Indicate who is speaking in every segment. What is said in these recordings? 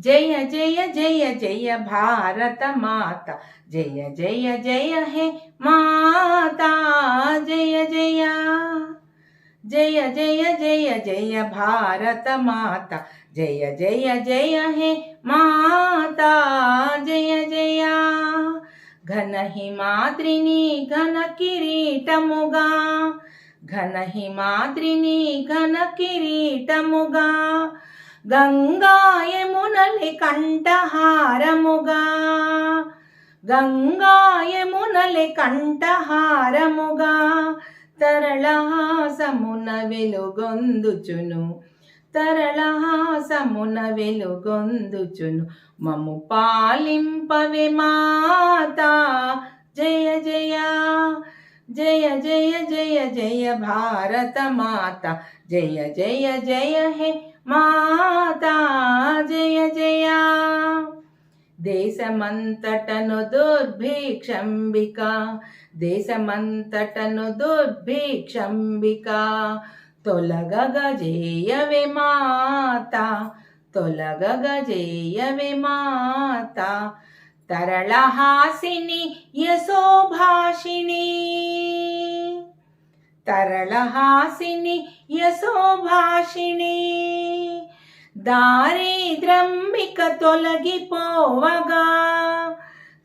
Speaker 1: జయ జయ జయ జయ భారత మాత జయ జయ జయ హే మాతా జయ జయ జయ జయ జయ జయ భారత మాత జయ జయ జయ హే మాతా జయ జయ ఘన హిమాద్రిని ఘన కిరీటముగా ఘన హిమాద్రిని ఘన కిరీటముగా గంగాయమునలి కంఠహారముగా. గంగాయమునలి కంఠహారముగా తరళహాసమున వెలుగొందుచును. తరళహాసమున వెలుగొందుచును. మము పాలింపవే మాతా. జయ జయ. జయ జయ జయ జయ భారత మాత. జయ జయ జయ హే మా దేశమంతటను దుర్భిక్షంబిక. దేశమంతటను దుర్భిక్షంబిక. తొలగగజేయవే మాత తొలగగజేయవే మాత. తరళహాసిని యశోభాషిణి తరళహాసిని యశోభాషిణి. దారిద్రంబిక తొలగిపోవగా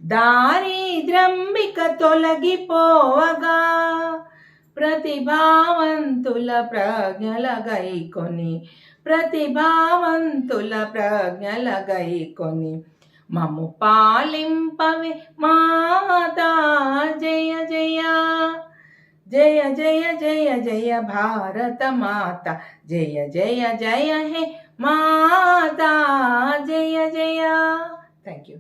Speaker 1: దారిద్రంబిక తొలగిపోవగా ప్రతిభావంతుల ప్రజ్ఞల గైకొని ప్రతిభావంతుల ప్రజ్ఞల గైకొని మము పాలింపవే మాతా జయ జయా. జయ జయ జయ జయ భారత మాత జయ జయ జయ హే మాతా జయ జయ థ్యాంక్ యూ